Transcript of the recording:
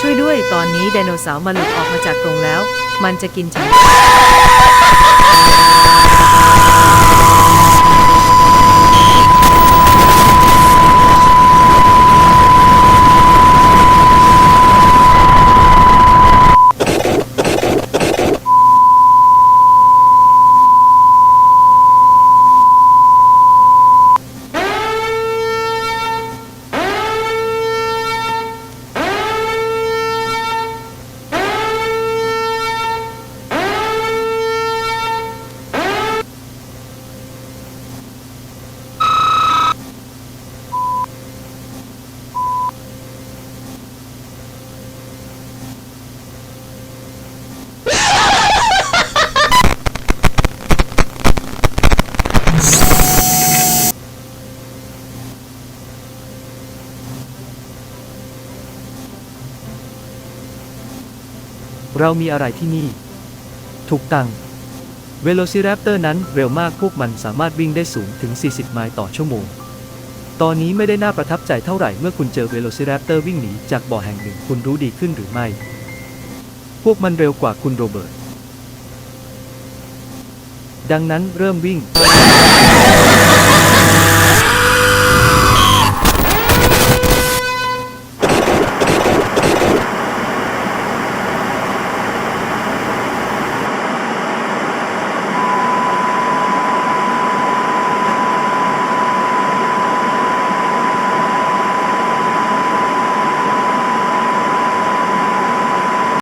ช่วยด้วยตอนนี้ไดโนเสาร์มันหลุดออกมาจากกรงแล้ว มันจะกินฉัน เรามีอะไรที่นี่ ถูกตังเวโ c i ร a p เตอร์นั้นเร็วมากพวกมันสามารถวิ่งได้สูงถึง 40 ไมล์ต่อชั่วโมง ตอนนี้ไม่ได้น่าประทับใจเท่าไหร่เมื่อคุณเจอเวโ c i ร a p เตอร์วิ่งหนีจากบ่อแห่งหนึ่งคุณรู้ดีขึ้นหรือไม่ พวกมันเร็วกว่าคุณโรเบิร์ต ดังนั้นเริ่มวิ่ง